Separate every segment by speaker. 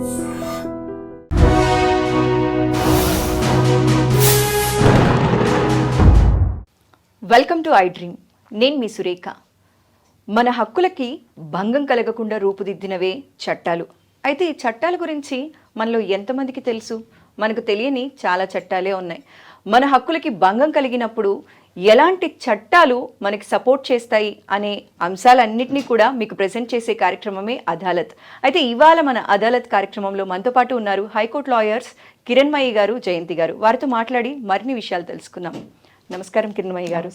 Speaker 1: Welcome to I dream నేను మీ సురేఖ. మన హక్కులకి భంగం కలగకుండా రూపుదిద్దినవే చట్టాలు. అయితే ఈ చట్టాల గురించి మనలో ఎంతమందికి తెలుసు? మనకు తెలియని చాలా చట్టాలే ఉన్నాయి. మన హక్కులకి భంగం కలిగినప్పుడు ఎలాంటి చట్టాలు మనకి సపోర్ట్ చేస్తాయి అనే అంశాలన్నింటినీ కూడా మీకు ప్రజెంట్ చేసే కార్యక్రమమే అదాలత్. అయితే ఇవాళ మన అదాలత్ కార్యక్రమంలో మనతో పాటు ఉన్నారు హైకోర్టు లాయర్స్ కిరణ్మయి గారు జయంతి గారు. వారితో మాట్లాడి మరిన్ని విషయాలు తెలుసుకుందాం. నమస్కారం కిరణ్మయి గారు.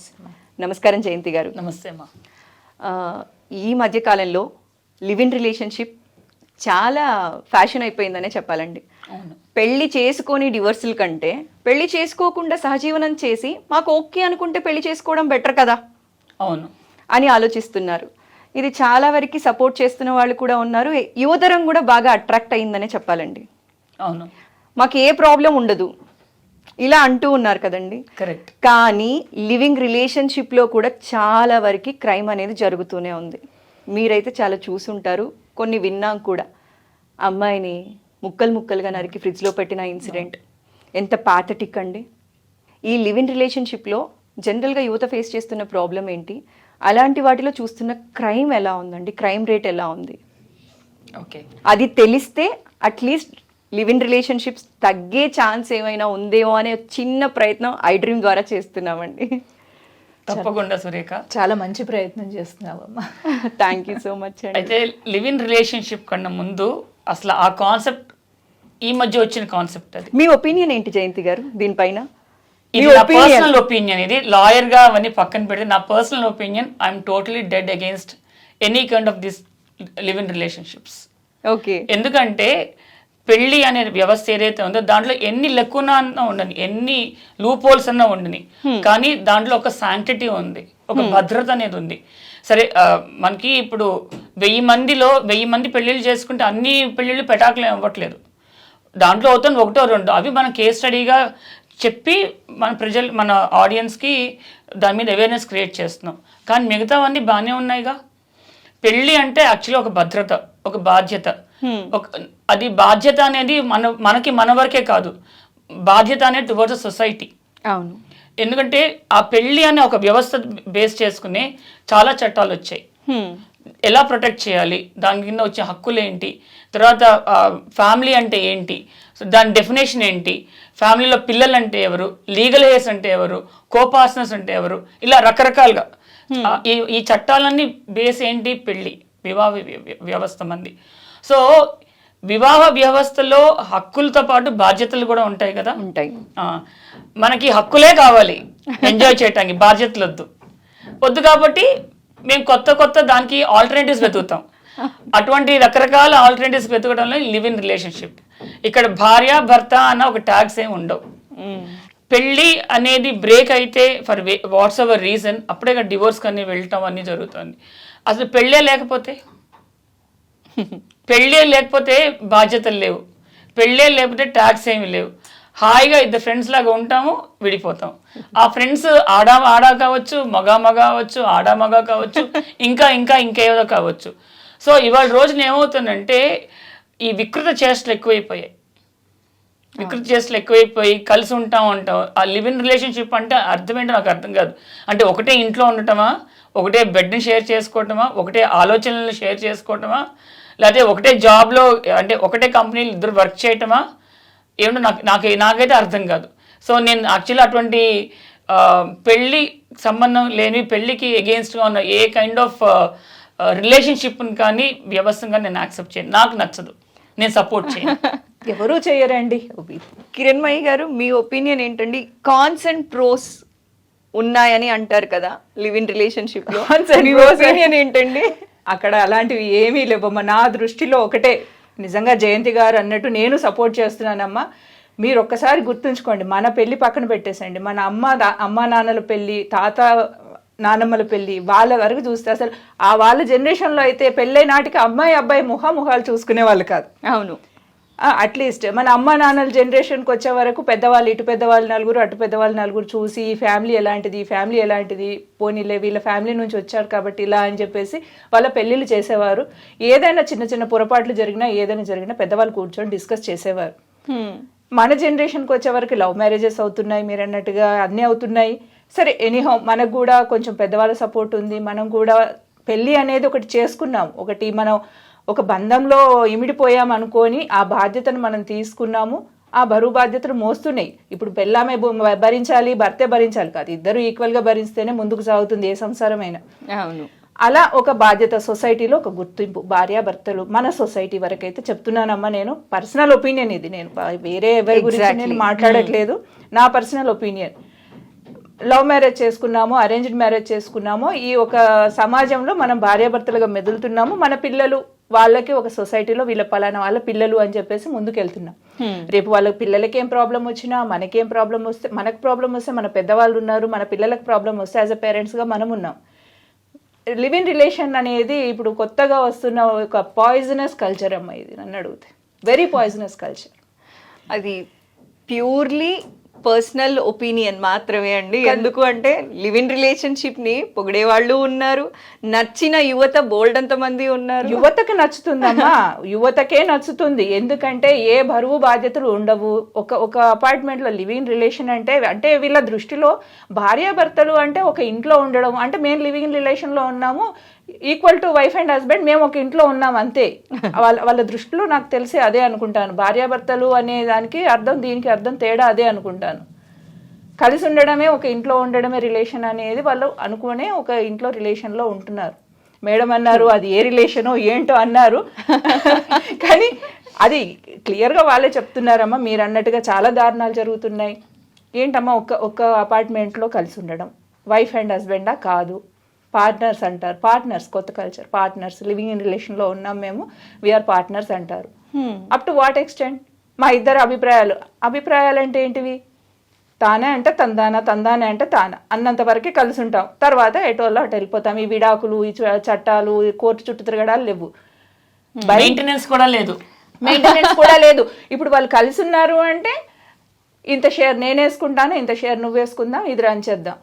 Speaker 1: నమస్కారం జయంతి గారు.
Speaker 2: నమస్తే అమ్మా.
Speaker 1: ఈ మధ్య కాలంలో లివ్ ఇన్ రిలేషన్షిప్ చాలా ఫ్యాషన్ అయిపోయిందనే చెప్పాలండి.
Speaker 2: అవును.
Speaker 1: పెళ్ళి చేసుకొని డివోర్సుల కంటే పెళ్ళి చేసుకోకుండా సహజీవనం చేసి మాకు ఓకే అనుకుంటే పెళ్ళి చేసుకోవడం బెటర్ కదా?
Speaker 2: అవును.
Speaker 1: అని ఆలోచిస్తున్నారు. ఇది చాలా వరకు సపోర్ట్ చేస్తున్న వాళ్ళు కూడా ఉన్నారు. యువతరం కూడా బాగా అట్రాక్ట్ అయిందనే చెప్పాలండి.
Speaker 2: అవును.
Speaker 1: మాకు ఏ ప్రాబ్లం ఉండదు. ఇలా అంటూ ఉన్నారు కదండి.
Speaker 2: కరెక్ట్.
Speaker 1: కానీ లివింగ్ రిలేషన్షిప్లో కూడా చాలా వరకు క్రైమ్ అనేది జరుగుతూనే ఉంది. మీరైతే చాలా చూసుంటారు. కొన్ని విన్నాం కూడా. అమ్మాయిని ముక్కలు ముక్కలుగా నరికి ఫ్రిడ్జ్లో పెట్టిన ఇన్సిడెంట్. ఎంత పాథటిక్ అండి. ఈ లివింగ్ రిలేషన్షిప్లో జనరల్గా యువత ఫేస్ చేస్తున్న ప్రాబ్లం ఏంటి? అలాంటి వాటిలో చూస్తున్న క్రైమ్ ఎలా ఉందండి? క్రైమ్ రేట్ ఎలా ఉంది?
Speaker 2: ఓకే.
Speaker 1: అది తెలిస్తే at least live in relationships తగ్గే ఛాన్స్ ఏమైనా ఉందేమో అనే చిన్న ప్రయత్నం ఐ డ్రీమ్ ద్వారా చేస్తున్నామండి.
Speaker 2: తప్పకుండా సురేఖ.
Speaker 3: చాలా మంచి ప్రయత్నం చేస్తున్నావమ్మా.
Speaker 1: థ్యాంక్ యూ సో మచ్ అండి.
Speaker 2: అయితే లివ్ ఇన్ రిలేషన్షిప్ కన్నా ముందు అసలు ఆ కాన్సెప్ట్ ఈ మధ్య వచ్చిన కాన్సెప్ట్ అది.
Speaker 1: మీ ఒపీనియన్ ఏంటి జయంతి గారు? దీనిపైన?
Speaker 2: ఇది నా పర్సనల్ ఒపీనియన్ ఇది. లాయర్గా అవన్నీ పక్కన పెడితే నా personal opinion I'm totally dead against any kind of this live in relationships
Speaker 1: okay
Speaker 2: ఎందుకంటే పెళ్ళి అనే వ్యవస్థ ఏదైతే ఉందో దాంట్లో ఎన్ని లెక్కున అన్నా ఉండని ఎన్ని లూప్ హోల్స్ అన్నా ఉండని. కానీ దాంట్లో ఒక శాంక్టిటీ ఉంది ఒక భద్రత అనేది ఉంది. సరే మనకి ఇప్పుడు వెయ్యి మందిలో వెయ్యి మంది పెళ్ళిళ్ళు చేసుకుంటే అన్ని పెళ్ళిళ్ళు పెటాకులు అవ్వట్లేదు. దాంట్లో అవుతుంది ఒకటో రెండు. అవి మనం కేస్ స్టడీగా చెప్పి మన ప్రజలు మన ఆడియన్స్కి దాని మీద అవేర్నెస్ క్రియేట్ చేస్తున్నాం. కానీ మిగతావన్నీ బాగానే ఉన్నాయిగా. పెళ్ళి అంటే యాక్చువల్లీ ఒక భద్రత ఒక బాధ్యత. ఒక అది బాధ్యత అనేది మన మనకి మన వరకే కాదు. బాధ్యత అనేది టువర్డ్స్ సొసైటీ
Speaker 1: అవును.
Speaker 2: ఎందుకంటే ఆ పెళ్ళి అనే ఒక వ్యవస్థ బేస్ చేసుకుని చాలా చట్టాలు వచ్చాయి. ఎలా ప్రొటెక్ట్ చేయాలి? దాని కింద వచ్చే హక్కులు ఏంటి తర్వాత ఫ్యామిలీ అంటే ఏంటి? సో దాని డెఫినేషన్ ఏంటి? ఫ్యామిలీలో పిల్లలు అంటే ఎవరు? లీగల్ హెయిర్స్ అంటే ఎవరు? కో పార్ట్నర్స్ అంటే ఎవరు? ఇలా రకరకాలుగా. ఆ, ఈ ఈ చట్టాలన్నీ బేస్ ఏంటి? పెళ్ళి వివాహ వ్య- వ్య- వ్యవస్థ మంది. సో వివాహ వ్యవస్థలో హక్కులతో పాటు బాధ్యతలు కూడా ఉంటాయి కదా?
Speaker 1: ఉంటాయి.
Speaker 2: మనకి హక్కులే కావాలి. ఎంజాయ్ చేయటానికి బాధ్యతలు వద్దు వద్దు కాబట్టి మేము కొత్త కొత్త దానికి ఆల్టర్నేటివ్స్ వెతుకుతాం. అటువంటి రకరకాల ఆల్టర్నేటివ్స్ వెతకడంలో లివ్ ఇన్ రిలేషన్షిప్ ఇక్కడ భార్య భర్త అన్న ఒక ట్యాగ్స్ ఏమి ఉండవు. పెళ్ళి అనేది బ్రేక్ అయితే ఫర్ వాట్స్ అవర్ రీజన్ అప్పుడే డివోర్స్ కానీ వెళ్ళటం అన్నీ జరుగుతుంది. అసలు పెళ్ళే లేకపోతే? పెళ్ళే లేకపోతే బాధ్యతలు లేవు. పెళ్ళే లేకపోతే ట్యాక్స్ ఏమి లేవు. హాయిగా ఇద్దరు ఫ్రెండ్స్ లాగా ఉంటాము విడిపోతాం. ఆ ఫ్రెండ్స్ ఆడ ఆడ కావచ్చు మగ మగ కావచ్చు ఆడ మగ కావచ్చు ఇంకా ఇంకా ఇంకేదో కావచ్చు. సో ఇవాళ రోజున ఏమవుతుందంటే ఈ వికృత చేష్టలు ఎక్కువైపోయాయి. వికృతి చేష్టలు ఎక్కువైపోయి కలిసి ఉంటాం అంటాం ఆ లివ్ ఇన్ రిలేషన్షిప్ అంటే అర్థం ఏంటో నాకు అర్థం కాదు. అంటే ఒకటే ఇంట్లో ఉండటమా ఒకటే బెడ్ని షేర్ చేసుకోవటమా ఒకటే ఆలోచనలను షేర్ చేసుకోవటమా లేకపోతే ఒకటే జాబ్లో అంటే ఒకటే కంపెనీలు ఇద్దరు వర్క్ చేయటమా ఏమిటో నాకు నాకు నాకైతే అర్థం కాదు. సో నేను యాక్చువల్లీ అటువంటి ఆ, పెళ్ళి సంబంధం లేని పెళ్ళికి ఎగెయిన్స్ట్గా ఉన్న ఏ కైండ్ ఆఫ్ రిలేషన్షిప్ని కానీ వ్యవస్థను కానీ నేను యాక్సెప్ట్ చేయను. నాకు నచ్చదు. నేను సపోర్ట్ చేయను.
Speaker 3: ఎవరూ చేయరండి.
Speaker 1: కిరణ్మయి గారు మీ ఒపీనియన్ ఏంటండి? కాన్స్ అండ్ ప్రోస్ ఉన్నాయని అంటారు కదా లివ్ ఇన్ రిలేషన్షిప్లో.
Speaker 3: Cons and
Speaker 1: మీ
Speaker 3: pros.
Speaker 1: ఒపీనియన్ ఏంటండి?
Speaker 3: అక్కడ అలాంటివి ఏమీ లేవమ్మా నా దృష్టిలో ఒకటే. నిజంగా జయంతి గారు అన్నట్టు నేను సపోర్ట్ చేస్తున్నానమ్మా. మీరు ఒక్కసారి గుర్తుంచుకోండి మన పెళ్ళి పక్కన పెట్టేసండి మన అమ్మ దా- అమ్మ నాన్నల పెళ్ళి తాత నానమ్మల పెళ్ళి వాళ్ళ వరకు చూస్తే అసలు ఆ వాళ్ళ జనరేషన్లో అయితే పెళ్ళై నాటికి అమ్మాయి అబ్బాయి ముఖాముఖాలు చూసుకునే వాళ్ళు కాదు.
Speaker 1: అవును.
Speaker 3: అట్లీస్ట్ మన అమ్మ నాన్నల జనరేషన్కి వచ్చే వరకు పెద్దవాళ్ళు ఇటు పెద్దవాళ్ళు నలుగురు అటు పెద్దవాళ్ళు నలుగురు చూసి ఈ ఫ్యామిలీ ఎలాంటిది ఈ ఫ్యామిలీ ఎలాంటిది పోనీలే వీళ్ళ ఫ్యామిలీ నుంచి వచ్చారు కాబట్టి ఇలా అని చెప్పేసి వాళ్ళ పెళ్ళిళ్ళు చేసేవారు. ఏదైనా చిన్న చిన్న పొరపాట్లు జరిగినా ఏదైనా జరిగినా పెద్దవాళ్ళు కూర్చొని డిస్కస్ చేసేవారు. మన జనరేషన్కి వచ్చే వరకు లవ్ మ్యారేజెస్ అవుతున్నాయి మీరు అన్నట్టుగా అన్నీ అవుతున్నాయి. సరే ఎనీహౌ మనకు కూడా కొంచెం పెద్దవాళ్ళ సపోర్ట్ ఉంది. మనం కూడా పెళ్ళి అనేది ఒకటి చేసుకున్నాం. ఒకటి మనం ఒక బంధంలో ఇమిడిపోయాం అనుకొని ఆ బాధ్యతను మనం తీసుకున్నాము ఆ బరువు బాధ్యతలు మోస్తున్నాయి. ఇప్పుడు పెళ్ళామే భరించాలి భర్తే భరించాలి కాదు ఇద్దరు ఈక్వల్గా భరిస్తేనే ముందుకు సాగుతుంది ఏ సంసారమైనా.
Speaker 1: అవును.
Speaker 3: అలా ఒక బాధ్యత సొసైటీలో ఒక గుర్తింపు భార్యాభర్తలు మన సొసైటీ వరకైతే చెప్తున్నానమ్మా నేను పర్సనల్ ఒపీనియన్ ఇది. నేను వేరే ఎవరి గురించి. నేను మాట్లాడట్లేదు. నా పర్సనల్ ఒపీనియన్. లవ్ మ్యారేజ్ చేసుకున్నాము అరేంజ్డ్ మ్యారేజ్ చేసుకున్నాము ఈ ఒక సమాజంలో మనం భార్యాభర్తలుగా మెదులుతున్నాము మన పిల్లలు వాళ్ళకి ఒక సొసైటీలో వీళ్ళ పలానా వాళ్ళ పిల్లలు అని చెప్పేసి ముందుకు వెళ్తున్నాం రేపు వాళ్ళ పిల్లలకి ఏం ప్రాబ్లం వచ్చినా మనకేం ప్రాబ్లం వస్తే మనకు ప్రాబ్లం వస్తే మన పెద్దవాళ్ళు ఉన్నారు మన పిల్లలకు ప్రాబ్లం వస్తే యాజ్ అ పేరెంట్స్గా మనం ఉన్నాం. లివ్ ఇన్ రిలేషన్ అనేది ఇప్పుడు కొత్తగా వస్తున్న ఒక పాయిజనస్ కల్చర్ అమ్మ ఇది నన్ను అడిగితే. వెరీ పాయిజనస్ కల్చర్
Speaker 1: అది ప్యూర్లీ పర్సనల్ ఒపీనియన్ మాత్రమే అండి. ఎందుకు అంటే లివ్ ఇన్ రిలేషన్షిప్ని పొగిడే వాళ్ళు ఉన్నారు. నచ్చిన యువత బోల్డ్ అంత మంది ఉన్నారు.
Speaker 3: యువతకి నచ్చుతుందమ్మా. యువతకే నచ్చుతుంది. ఎందుకంటే ఏ బరువు బాధ్యతలు ఉండవు. ఒక ఒక అపార్ట్మెంట్లో లివింగ్ రిలేషన్ అంటే అంటే వీళ్ళ దృష్టిలో భార్యాభర్తలు అంటే ఒక ఇంట్లో ఉండడం. అంటే మేము లివింగ్ రిలేషన్లో ఉన్నాము. Equal to wife and husband మేము ఒక ఇంట్లో ఉన్నాం అంతే. వాళ్ళ వాళ్ళ దృష్టిలో నాకు తెలిసి అదే అనుకుంటాను. భార్యాభర్తలు అనే దానికి అర్థం దీనికి అర్థం తేడా అదే అనుకుంటాను. కలిసి ఉండడమే ఒక ఇంట్లో ఉండడమే రిలేషన్ అనేది వాళ్ళు అనుకునే ఒక ఇంట్లో రిలేషన్లో ఉంటున్నారు. మేడం అన్నారు అది ఏ రిలేషనో ఏంటో అన్నారు. కానీ అది క్లియర్గా వాళ్ళే చెప్తున్నారమ్మా మీరు అన్నట్టుగా చాలా దారుణాలు జరుగుతున్నాయి. ఏంటమ్మా ఒక ఒక అపార్ట్మెంట్లో కలిసి ఉండడం? వైఫ్ అండ్ హస్బెండా కాదు. పార్ట్నర్స్ అంటారు. పార్ట్నర్స్ కొత్త కల్చర్ పార్ట్నర్స్ లివింగ్ ఇన్ రిలేషన్లో ఉన్నాం మేము. వీఆర్ పార్ట్నర్స్ అంటారు. అప్ టు వాట్ ఎక్స్టెంట్ మా ఇద్దరు అభిప్రాయాలు. అభిప్రాయాలు అంటే ఏంటివి? తానే అంటే తందాన తందానే అంటే తాన. అన్నంత వరకే కలిసి ఉంటాం. తర్వాత ఎటోళ్ళు అటు వెళ్ళిపోతాం. ఈ విడాకులు ఈ చట్టాలు ఈ కోర్టు చుట్టూ తిరగడాలు లేవు.
Speaker 2: మెయింటెనెన్స్ కూడా లేదు.
Speaker 3: మెయింటెనెన్స్ కూడా లేదు. ఇప్పుడు వాళ్ళు కలిసి ఉన్నారు అంటే ఇంత షేర్ నేను వేసుకుంటాను ఇంత షేర్ నువ్వు వేసుకుందాం ఇది రన్ చేద్దాం.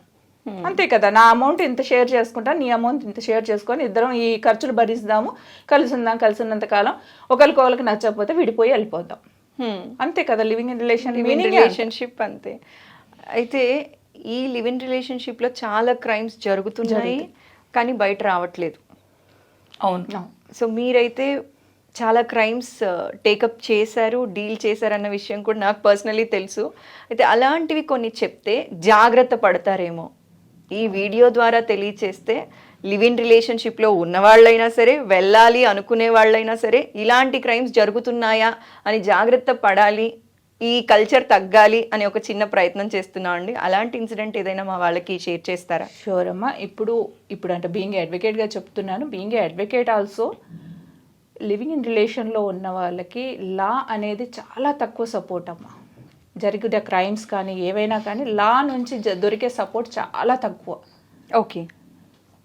Speaker 3: అంతే కదా నా అమౌంట్ ఇంత షేర్ చేసుకుంటాను నీ అమౌంట్ ఇంత షేర్ చేసుకొని ఇద్దరం ఈ ఖర్చులు భరిస్తాము కలిసి ఉందాం కలిసి ఉన్నంత కాలం ఒకరికొకరికి నచ్చకపోతే విడిపోయి వెళ్ళిపోతాం. అంతే కదా living in relation
Speaker 1: live in relationship అంతే. అయితే ఈ లివ్ ఇన్ రిలేషన్షిప్లో చాలా క్రైమ్స్ జరుగుతున్నాయి కానీ బయట రావట్లేదు.
Speaker 2: అవును.
Speaker 1: సో మీరైతే చాలా క్రైమ్స్ టేకప్ చేశారు డీల్ చేశారు అన్న విషయం కూడా నాకు పర్సనలీ తెలుసు. అయితే అలాంటివి కొన్ని చెప్తే జాగ్రత్త పడతారేమో. ఈ వీడియో ద్వారా తెలియచేస్తే లివ్ ఇన్ రిలేషన్షిప్లో ఉన్నవాళ్ళైనా సరే వెళ్ళాలి అనుకునే వాళ్ళైనా సరే ఇలాంటి క్రైమ్స్ జరుగుతున్నాయా అని జాగ్రత్త పడాలి ఈ కల్చర్ తగ్గాలి అని ఒక చిన్న ప్రయత్నం చేస్తున్నాం అండి. అలాంటి ఇన్సిడెంట్ ఏదైనా మా వాళ్ళకి షేర్ చేస్తారా?
Speaker 3: షూర్ అమ్మా. ఇప్పుడు ఇప్పుడు అంటే బీయింగ్ అడ్వకేట్గా చెప్తున్నాను. Being advocate also living in రిలేషన్లో ఉన్న వాళ్ళకి లా అనేది చాలా తక్కువ సపోర్ట్ అమ్మా. జరిగిన క్రైమ్స్ కానీ ఏవైనా కానీ లా నుంచి దొరికే సపోర్ట్ చాలా తక్కువ.
Speaker 1: ఓకే.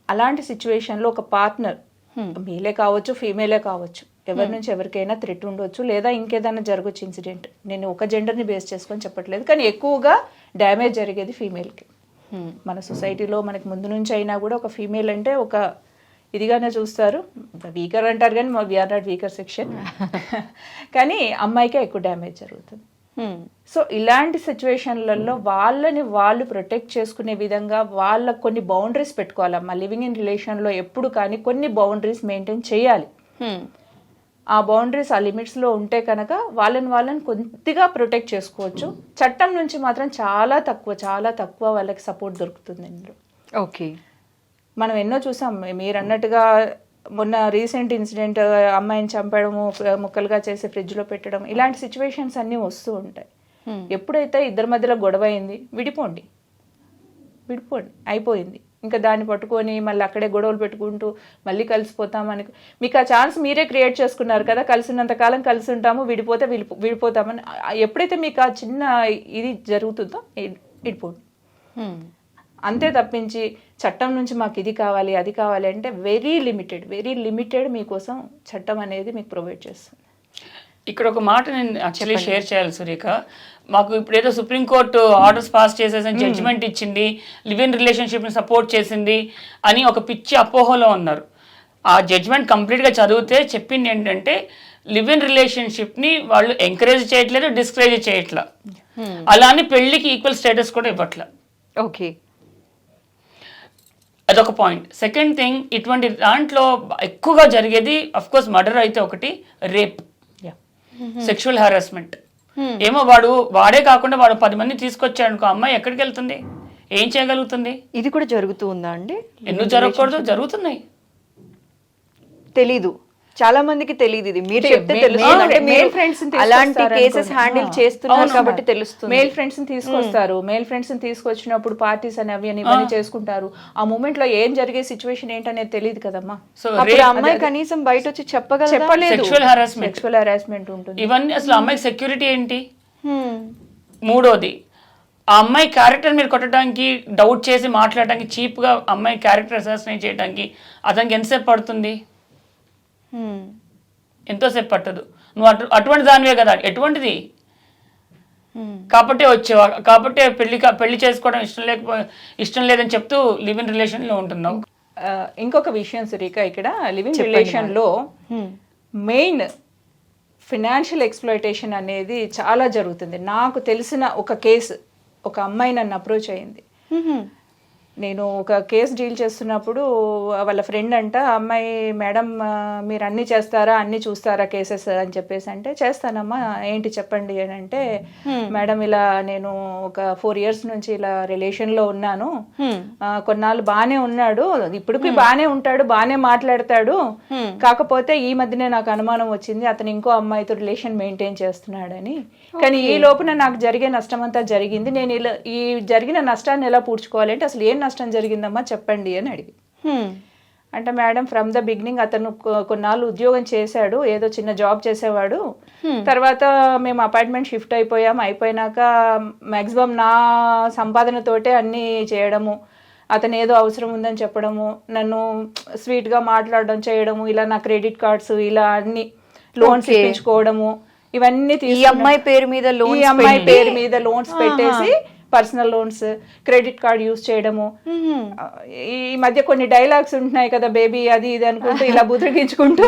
Speaker 3: అలాంటి సిచ్యువేషన్లో ఒక పార్ట్నర్ మేలే కావచ్చు ఫీమేలే కావచ్చు ఎవరి నుంచి ఎవరికైనా థ్రెట్ ఉండొచ్చు లేదా ఇంకేదైనా జరగచ్చు ఇన్సిడెంట్ నేను ఒక జెండర్ని బేస్ చేసుకొని చెప్పట్లేదు కానీ ఎక్కువగా డ్యామేజ్ జరిగేది ఫీమేల్కి మన సొసైటీలో మనకి ముందు నుంచి అయినా కూడా ఒక ఫీమేల్ అంటే ఒక ఇదిగానే చూస్తారు. వీకర్ అంటారు కానీ మా వీఆర్ నాట్ వీకర్ సెక్షన్ కానీ అమ్మాయికే ఎక్కువ డ్యామేజ్ జరుగుతుంది. సో ఇలాంటి సిచ్యువేషన్లలో వాళ్ళని వాళ్ళు ప్రొటెక్ట్ చేసుకునే విధంగా వాళ్ళ కొన్ని బౌండరీస్ పెట్టుకోవాలమ్మా. లివింగ్ ఇన్ రిలేషన్లో ఎప్పుడు కానీ కొన్ని బౌండరీస్ మెయింటైన్ చేయాలి. ఆ బౌండరీస్ ఆ లిమిట్స్లో ఉంటే కనుక వాళ్ళని వాళ్ళని కొద్దిగా ప్రొటెక్ట్ చేసుకోవచ్చు. చట్టం నుంచి మాత్రం చాలా తక్కువ చాలా తక్కువ వాళ్ళకి సపోర్ట్ దొరుకుతుంది ఇందులో.
Speaker 1: ఓకే
Speaker 3: మనం ఎన్నో చూసాం మీరు అన్నట్టుగా మొన్న రీసెంట్ ఇన్సిడెంట్ అమ్మాయిని చంపడము ముక్కలుగా చేసి ఫ్రిడ్జ్లో పెట్టడం ఇలాంటి సిచ్యువేషన్స్ అన్నీ వస్తూ ఉంటాయి. ఎప్పుడైతే ఇద్దరి మధ్యలో గొడవ అయింది విడిపోండి. విడిపోండి. అయిపోయింది. ఇంకా దాన్ని పట్టుకొని మళ్ళీ అక్కడే గొడవలు పెట్టుకుంటూ మళ్ళీ కలిసిపోతామని మీకు ఆ ఛాన్స్ మీరే క్రియేట్ చేసుకున్నారు కదా. కలిసినంత కాలం కలిసి ఉంటాము విడిపోతే విడిపో విడిపోతామని. ఎప్పుడైతే మీకు ఆ చిన్న ఇది జరుగుతుందో విడిపోండి. అంతే తప్పించి చట్టం నుంచి మాకు ఇది కావాలి అది కావాలి అంటే వెరీ లిమిటెడ్ వెరీ లిమిటెడ్ మీకోసం చట్టం అనేది మీకు ప్రొవైడ్ చేస్తుంది.
Speaker 2: ఇక్కడ ఒక మాట నేను యాక్చువల్లీ షేర్ చేయాలి సురేఖ. మాకు ఇప్పుడు ఏదో సుప్రీంకోర్టు ఆర్డర్స్ పాస్ చేసేసి జడ్జిమెంట్ ఇచ్చింది లివ్ ఇన్ రిలేషన్షిప్ని సపోర్ట్ చేసింది అని ఒక పిచ్చి అపోహలో ఉన్నారు. ఆ జడ్జిమెంట్ కంప్లీట్గా చదివితే చెప్పింది ఏంటంటే లివ్ ఇన్ రిలేషన్షిప్ని వాళ్ళు ఎంకరేజ్ చేయట్లేదు డిస్కరేజ్ చేయట్లా. అలానే పెళ్ళికి ఈక్వల్ స్టేటస్ కూడా ఇవ్వట్లా.
Speaker 1: ఓకే
Speaker 2: అదొక పాయింట్ సెకండ్ థింగ్ ఇటువంటి దాంట్లో ఎక్కువగా జరిగేది అఫ్ కోర్స్ మర్డర్ అయితే ఒకటి రేప్ సెక్షువల్ హారాస్మెంట్ ఏమో వాడు వాడే కాకుండా వాడు పది మంది తీసుకొచ్చాడు అనుకో అమ్మాయి ఎక్కడికి వెళ్తుంది? ఏం చేయగలుగుతుంది?
Speaker 1: ఇది కూడా జరుగుతూ ఉందా అండి?
Speaker 2: ఎందుకు జరగకూడదు? జరుగుతున్నాయి.
Speaker 1: తెలీదు. చాలా మందికి తెలియదు ఇది. మీరు చెప్తే తెలుస్తుంది.
Speaker 3: ని
Speaker 1: అలాంటి కేసెస్. హ్యాండిల్. చేస్తున్నారు కాబట్టి. తెలుస్తుంది.
Speaker 3: మేల్ ఫ్రెండ్స్ని తీసుకొస్తారు. మేల్ ఫ్రెండ్స్ని తీసుకొచ్చినప్పుడు పార్టీస్ అని అవి అని ఇవన్నీ చేసుకుంటారు. ఆ మూమెంట్లో ఏం జరిగే సిచ్యువేషన్ ఏంటనేది తెలియదు కదమ్మా.
Speaker 2: సో
Speaker 1: అమ్మాయి కనీసం బయట వచ్చి చెప్పగలదా?
Speaker 3: చెప్పలేదు.
Speaker 2: సెక్షువల్ హారాస్మెంట్
Speaker 3: సెక్షువల్ హరాస్మెంట్ ఉంటుంది.
Speaker 2: ఇవన్నీ అసలు అమ్మాయికి సెక్యూరిటీ ఏంటి. మూడోది ఆ అమ్మాయి క్యారెక్టర్ మీరు కొట్టడానికి డౌట్ చేసి మాట్లాడడానికి చీప్గా అమ్మాయి క్యారెక్టర్ అసాసినేట్ చేయడానికి అతనికి ఎంతసేపు పడుతుంది. ఎంతోసేపు పట్టదు. నువ్వు అటు అటువంటి దానివే కదా ఎటువంటిది. కాబట్టే వచ్చేవా కాబట్టే పెళ్ళి పెళ్ళి చేసుకోవడం ఇష్టం లేకపో ఇష్టం లేదని చెప్తూ లివ్ ఇన్ రిలేషన్లో ఉంటున్నావు.
Speaker 3: ఇంకొక విషయం సురేఖ ఇక్కడ. లివింగ్ రిలేషన్లో
Speaker 1: హ్మ్.
Speaker 3: మెయిన్ ఫినాన్షియల్ ఎక్స్ప్లోయిటేషన్ అనేది చాలా జరుగుతుంది. నాకు తెలిసిన ఒక కేసు ఒక అమ్మాయి నన్ను అప్రోచ్ అయింది. నేను ఒక కేసు డీల్ చేస్తున్నప్పుడు వాళ్ళ ఫ్రెండ్ అంట అమ్మాయి మేడం మీరు అన్ని చేస్తారా? అన్ని చూస్తారా కేసెస్? అని చెప్పేసి అంటే చేస్తానమ్మా ఏంటి చెప్పండి? అని అంటే మేడం ఇలా నేను ఒక ఫోర్ ఇయర్స్ నుంచి ఇలా రిలేషన్లో ఉన్నాను.
Speaker 1: హ్మ్.
Speaker 3: ఆ, కొన్నాళ్ళు బాగానే ఉన్నాడు. ఇప్పటికి బాగానే ఉంటాడు బాగానే మాట్లాడతాడు. కాకపోతే ఈ మధ్యనే నాకు అనుమానం వచ్చింది అతను ఇంకో అమ్మాయితో రిలేషన్ మెయింటైన్ చేస్తున్నాడని. కానీ ఈ లోపున నాకు జరిగే నష్టం అంతా జరిగింది. నేను ఇలా ఈ జరిగిన నష్టాన్ని ఎలా పూడ్చుకోవాలి అంటే అసలు ఏం నష్టం జరిగిందమ్మా చెప్పండి అని అడిగి. అంటే మేడం ఫ్రమ్ ద బిగినింగ్ అతను కొన్నాళ్ళు ఉద్యోగం చేశాడు ఏదో చిన్న జాబ్ చేసేవాడు. తర్వాత మేము అపార్ట్మెంట్ షిఫ్ట్ అయిపోయాం. అయిపోయినాక మ్యాక్సిమం నా సంపాదనతోటే అన్నీ చేయడము అతను ఏదో అవసరం ఉందని చెప్పడము నన్ను స్వీట్గా మాట్లాడడం చేయడము ఇలా నా క్రెడిట్ కార్డ్స్ ఇలా అన్ని లోన్స్. ఇప్పించుకోవడము ఇవన్నీ
Speaker 1: ఈ అమ్మాయి పేరు మీద
Speaker 3: అమ్మాయి పేరు మీద లోన్స్ పెట్టేసి personal loans credit card use చేయడము. ఈ మధ్య కొన్ని డైలాగ్స్ ఉంటున్నాయి కదా బేబీ అది ఇది అనుకుంటూ ఇలా బుద్రగించుకుంటూ.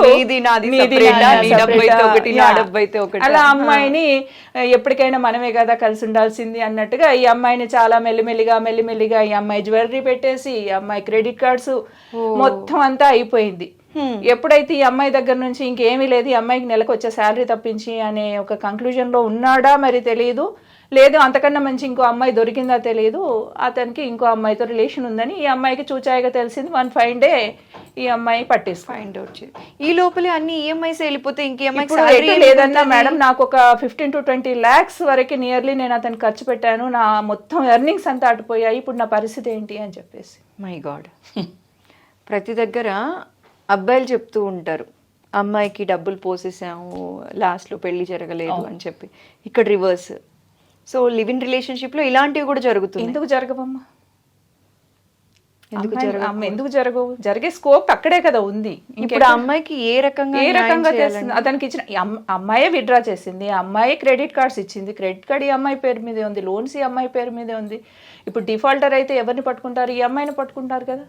Speaker 3: అలా అమ్మాయిని ఎప్పటికైనా మనమే కదా కలిసి ఉండాల్సింది అన్నట్టుగా ఈ అమ్మాయిని చాలా మెల్లిమెల్లిగా మెల్లిమెల్లిగా ఈ అమ్మాయి జ్యువెలరీ పెట్టేసి ఈ అమ్మాయి క్రెడిట్ కార్డ్స్ మొత్తం అంతా అయిపోయింది. ఎప్పుడైతే ఈ అమ్మాయి దగ్గర నుంచి ఇంకేమీ లేదు ఈ అమ్మాయికి నెలకు వచ్చే శాలరీ తప్పించి అనే ఒక కంక్లూజన్లో ఉన్నాడా మరి తెలియదు లేదు అంతకన్నా మంచి ఇంకో అమ్మాయి దొరికిందా తెలియదు అతనికి ఇంకో అమ్మాయితో రిలేషన్ ఉందని ఈ అమ్మాయికి చూచాయిగా తెలిసింది. వన్ ఫైవ్ డే ఈ అమ్మాయి పట్టేసుకుంది.
Speaker 1: ఫైండ్ అవుట్ ఈ లోపలే అన్ని ఈఎంఐస్ వెళ్ళిపోతే ఇంకేమై
Speaker 3: ఎటు లేదన్నా మేడం నాకు ఒక ఫిఫ్టీన్ టు ట్వంటీ ల్యాక్స్ వరకు నియర్లీ నేను అతను ఖర్చు పెట్టాను. నా మొత్తం ఎర్నింగ్స్ అంతా అటుపోయాయి. ఇప్పుడు నా పరిస్థితి ఏంటి అని చెప్పేసి.
Speaker 1: మై గాడ్ ప్రతి దగ్గర అబ్బాయిలు చెప్తూ ఉంటారు అమ్మాయికి డబ్బులు పోసేసాము లాస్ట్లో పెళ్ళి జరగలేదు అని చెప్పి. ఇక్కడ రివర్స్ సో లివ్ ఇన్ రిలేషన్షిప్లో ఇలాంటివి కూడా జరుగుతుంది
Speaker 3: ఎందుకు జరగవమ్మా?
Speaker 1: ఎందుకు
Speaker 3: అమ్మ ఎందుకు జరగవు? జరిగే స్కోప్ అక్కడే కదా ఉంది.
Speaker 1: ఇప్పుడు అమ్మాయికి ఏ రకంగా
Speaker 3: ఏ రకంగా? చేస్తుంది? అతనికి ఇచ్చిన అమ్మాయే విత్డ్రా చేసింది. అమ్మాయి క్రెడిట్ కార్డ్స్ ఇచ్చింది. క్రెడిట్ కార్డ్ ఈ అమ్మాయి పేరు మీదే ఉంది. లోన్స్ ఈ అమ్మాయి పేరు మీదే ఉంది. ఇప్పుడు డిఫాల్టర్ అయితే ఎవరిని పట్టుకుంటారు? ఈ అమ్మాయిని పట్టుకుంటారు కదా.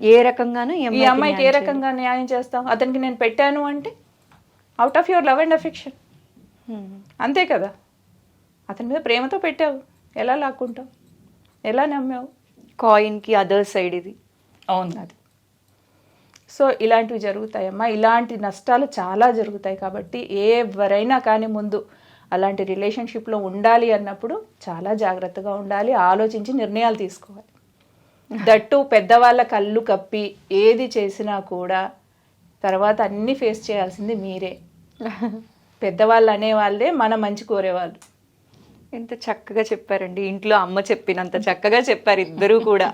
Speaker 1: ఏ రకంగానూ ఈ అమ్మాయికి
Speaker 3: ఏ రకంగా న్యాయం చేస్తాం అతనికి నేను పెట్టాను అంటే out of your love and affection. అంతే కదా? అతని మీద ప్రేమతో పెట్టావు. ఎలా లాక్కుంటావు? ఎలా నమ్మావు?
Speaker 1: కాయిన్కి అదర్ సైడ్ ఇది
Speaker 2: అవును.
Speaker 3: అది. సో ఇలాంటివి జరుగుతాయమ్మా. ఇలాంటి నష్టాలు చాలా జరుగుతాయి కాబట్టి ఎవరైనా కానీ ముందు అలాంటి రిలేషన్షిప్లో ఉండాలి అన్నప్పుడు చాలా జాగ్రత్తగా ఉండాలి. ఆలోచించి నిర్ణయాలు తీసుకోవాలి. దట్టు పెద్దవాళ్ళ కళ్ళు కప్పి ఏది చేసినా కూడా తర్వాత అన్నీ ఫేస్ చేయాల్సింది మీరే. పెద్దవాళ్ళు అనేవాళ్ళే మన మంచి కోరేవాళ్ళు.
Speaker 1: ఎంత చక్కగా చెప్పారండి. ఇంట్లో అమ్మ చెప్పినంత చక్కగా చెప్పారు ఇద్దరూ కూడా.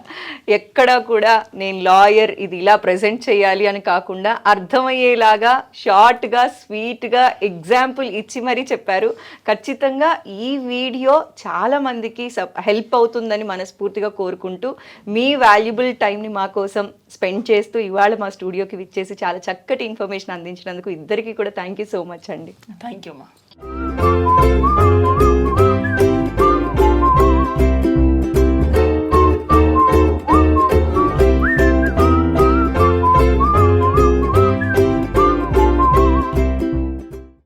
Speaker 1: ఎక్కడా కూడా నేను లాయర్ ఇది ఇలా ప్రజెంట్ చేయాలి అని కాకుండా అర్థమయ్యేలాగా షార్ట్గా స్వీట్గా ఎగ్జాంపుల్ ఇచ్చి మరీ చెప్పారు. ఖచ్చితంగా ఈ వీడియో చాలా మందికి హెల్ప్ అవుతుందని మనస్ఫూర్తిగా కోరుకుంటూ మీ వాల్యుబుల్ టైంని మా కోసం స్పెండ్ చేస్తూ ఇవాళ మా స్టూడియోకి విచ్చేసి చాలా చక్కటి ఇన్ఫర్మేషన్ అందించినందుకు ఇద్దరికి కూడా థ్యాంక్ యూ సో మచ్ అండి.
Speaker 2: థ్యాంక్ యూ మా